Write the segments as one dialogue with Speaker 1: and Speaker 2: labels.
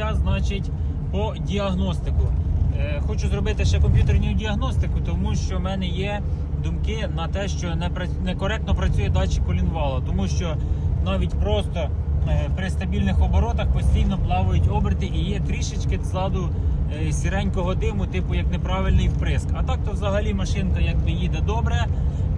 Speaker 1: я, значить, по діагностику. Е, Хочу зробити ще комп'ютерну діагностику, тому що в мене є думки на те, що некоректно працює датчик колінвала, тому що навіть просто е, при стабільних оборотах постійно плавають оберти і є трішечки ззаду е, сіренького диму, типу як неправильний вприск. А так то взагалі машинка якби їде добре,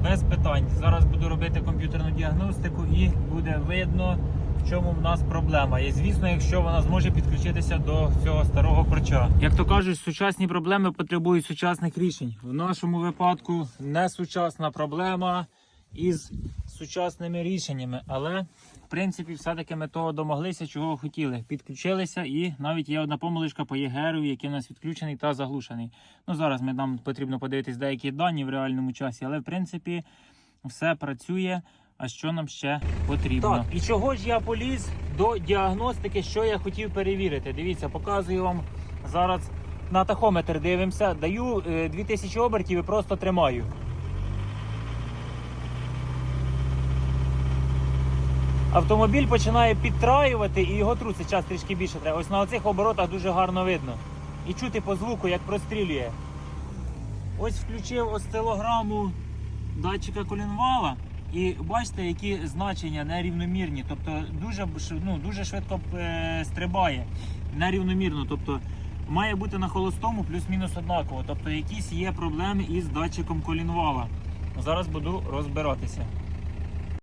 Speaker 1: без питань. Зараз буду робити комп'ютерну діагностику і буде видно, в чому в нас проблема. І звісно, якщо вона зможе підключитися до цього старого корча. Як то кажуть, сучасні проблеми потребують сучасних рішень. В нашому випадку не сучасна проблема із сучасними рішеннями, але в принципі, все-таки ми того домоглися, чого хотіли. Підключилися, і навіть є одна помилочка по ЄГРу, який у нас відключений та заглушений. Ну зараз ми нам потрібно подивитись деякі дані в реальному часі, але в принципі все працює. А що нам ще потрібно? Так, і чого ж я поліз до діагностики, що я хотів перевірити? Дивіться, показую вам зараз на тахометр дивимося. Даю е, 2000 обертів і просто тримаю. Автомобіль починає підтраювати і його трусить час трішки більше треба. Ось на оцих оборотах дуже гарно видно. І чути по звуку, як прострілює. Ось включив осцилограму датчика колінвала. І бачите, які значення нерівномірні. Тобто дуже, ну, дуже швидко е, стрибає нерівномірно. Тобто має бути на холостому плюс-мінус однаково. Тобто якісь є проблеми із датчиком колінвала. Зараз буду розбиратися.